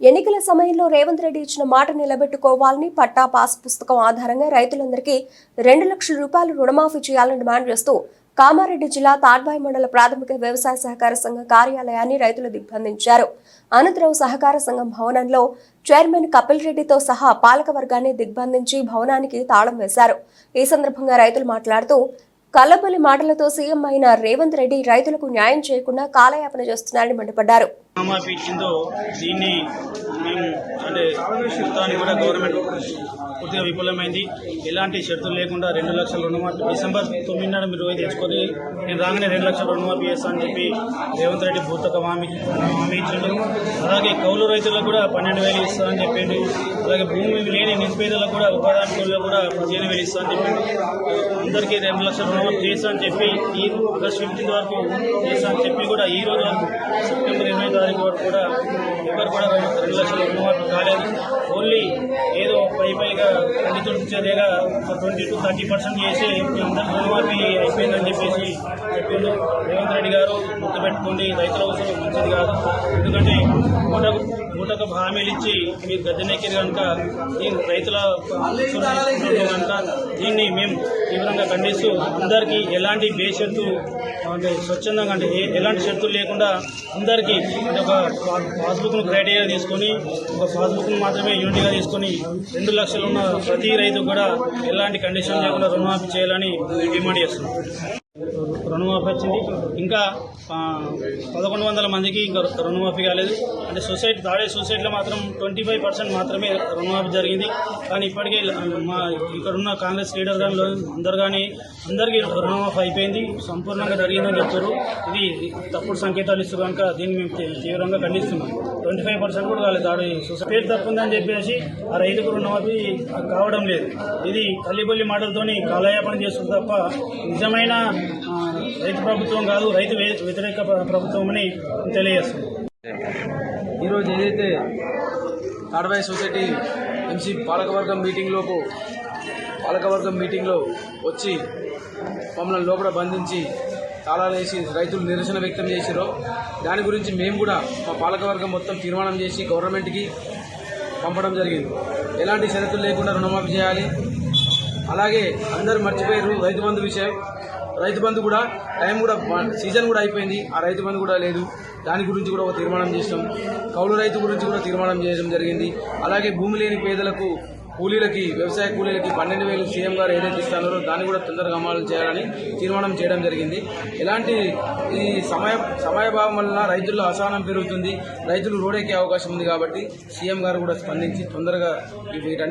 ఎన్నికల సమయంలో రేవంత్ రెడ్డి ఇచ్చిన మాట నిలబెట్టుకోవాలని పట్టా పాస్ పుస్తకం ఆధారంగా రైతులందరికీ రెండు లక్షల రూపాయలు రుణమాఫీ చేయాలని డిమాండ్ చేస్తూ కామారెడ్డి జిల్లా తాడ్బాయి మండల ప్రాథమిక వ్యవసాయ సహకార సంఘ కార్యాలయాన్ని రైతులు దిగ్బంధించారు. అనంతరం సహకార సంఘం భవనంలో చైర్మన్ కపిల్ రెడ్డితో సహా పాలక వర్గాన్ని దిగ్బంధించి భవనానికి తాళం వేశారు. ఈ సందర్భంగా రైతులు మాట్లాడుతూ కల్లబలి మాటలతో సీఎం అయిన రేవంత్ రెడ్డి రైతులకు న్యాయం చేయకుండా కాలయాపన చేస్తున్నారని మండిపడ్డారు. రుణమాఫీ ఇచ్చిందో దీన్ని మేము అంటే మొత్తాన్ని కూడా గవర్నమెంట్ పూర్తిగా విఫలమైంది. ఎలాంటి షరతులు లేకుండా రెండు లక్షల రుణమాఫీ డిసెంబర్ తొమ్మిది నాడు మీరు రోజు తెచ్చుకొని నేను రాగానే రెండు లక్షల రుణమాఫీ చేస్తానని చెప్పి రేవంత్ రెడ్డి భూతక హామీ హామీ ఇచ్చిండు. అలాగే కౌలు రైతులకు కూడా పన్నెండు వేలు ఇస్తానని చెప్పిండు. అలాగే భూమి లేని నిరుపేదలకు కూడా ఉపాధి కూలీలకు కూడా పదిహేను వేలు ఇస్తానని చెప్పాడు చెప్పిండు. అందరికీ రెండు లక్షల రుణమాఫీ చేస్తానని చెప్పి ఈ ఆగస్ట్ ఫిఫ్టీన్త్ వరకు చేస్తానని చెప్పి కూడా ఈ రోజు వరకు సెప్టెంబర్ ఎనిమిది తారీఖు వరకు కూడా ఎవరు కూడా రెండు రెండు లక్షల రుణమాఫీ కాలేదు. ఓన్లీ ఏదో పై పైగా కంటి ఒక ట్వంటీ టు థర్టీ పర్సెంట్ చేసి మీ రుణమాఫీ అయిపోయిందని చెప్పేసి చెప్పిండు. రేవంత్ రెడ్డి గారు గుర్తుపెట్టుకోండి రైతుల అవసరం మంచిది కాదు. ఎందుకంటే పూటకు పూటకు హామీలు ఇచ్చి మీరు గద్దెనెక్కిరు కనుక ఈ రైతుల కనుక దీన్ని మేము తీవ్రంగా ఖండిస్తూ అందరికీ ఎలాంటి బేషరతు అంటే స్వచ్ఛందంగా అంటే ఏ- ఎలాంటి షరతులు లేకుండా అందరికీ ఒక పాస్బుక్ను క్రైటీరియా తీసుకొని ఒక పాస్బుక్ను మాత్రమే యూనిట్గా తీసుకొని రెండు లక్షలు ఉన్న ప్రతి రైతు కూడా ఎలాంటి కండిషన్ లేకుండా రుణమాఫీ చేయాలని డిమాండ్ చేస్తున్నాం. రుణమాఫీ వచ్చింది. ఇంకా పదకొండు వందల మందికి ఇంకా రుణమాఫీ కాలేదు. అంటే సొసైటీ తాడే సొసైటీలో మాత్రం ట్వంటీ ఫైవ్ పర్సెంట్ మాత్రమే రుణమాఫీ జరిగింది. కానీ ఇప్పటికే మా ఇక్కడున్న కాంగ్రెస్ లీడర్ కానీ అందరు కానీ అందరికీ రుణమాఫీ అయిపోయింది. సంపూర్ణంగా జరిగిందని చెప్తారు ఇది తప్పుడు సంకేతాలు ఇస్తూ కనుక దీన్ని మేము తీవ్రంగా ఖండిస్తున్నాం. ట్వంటీ ఫైవ్ పర్సెంట్ కూడా కాలేదు. తాడే సొసైటీ తప్పుందని చెప్పేసి ఆ రైతుకు రుణమాఫీ కావడం లేదు. ఇది తల్లిపల్లి మాటలతోని కాలయాపన చేస్తుంది తప్ప నిజమైన రైతు ప్రభుత్వం కాదు రైతు వ్యతిరేక ప్రభుత్వమని తెలియజేస్తుంది ఈరోజు ఏదైతే తాడబాయి సొసైటీ ఎంసీ పాలకవర్గం మీటింగ్లోపు పాలకవర్గం మీటింగ్లో వచ్చి మమ్మల్ని లోపల బంధించి తాళాలు వేసి రైతులు నిరసన వ్యక్తం చేసిరో దాని గురించి మేము కూడా మా పాలకవర్గం మొత్తం తీర్మానం చేసి గవర్నమెంట్కి పంపడం జరిగింది. ఎలాంటి షరతులు లేకుండా రుణమాఫీ చేయాలి? అలాగే అందరూ మర్చిపోయారు రైతు బంధు విషయం. రైతు బంధు కూడా టైం కూడా సీజన్ కూడా అయిపోయింది. ఆ రైతు బంధు కూడా లేదు. దాని గురించి కూడా ఒక తీర్మానం చేసినాం. కౌలు రైతు గురించి కూడా తీర్మానం చేయడం జరిగింది. అలాగే భూమి లేని పేదలకు కూలీలకి వ్యవసాయ కూలీలకి పన్నెండు వేలు సీఎం గారు ఏదైతే ఇస్తున్నారో దాన్ని కూడా తొందరగా అమలు చేయాలని తీర్మానం చేయడం జరిగింది. ఎలాంటి ఈ సమయ సమయభావం వలన రైతుల్లో అసహనం పెరుగుతుంది. రైతులు రోడెక్కే అవకాశం ఉంది కాబట్టి సీఎం గారు కూడా స్పందించి తొందరగా వీటన్ని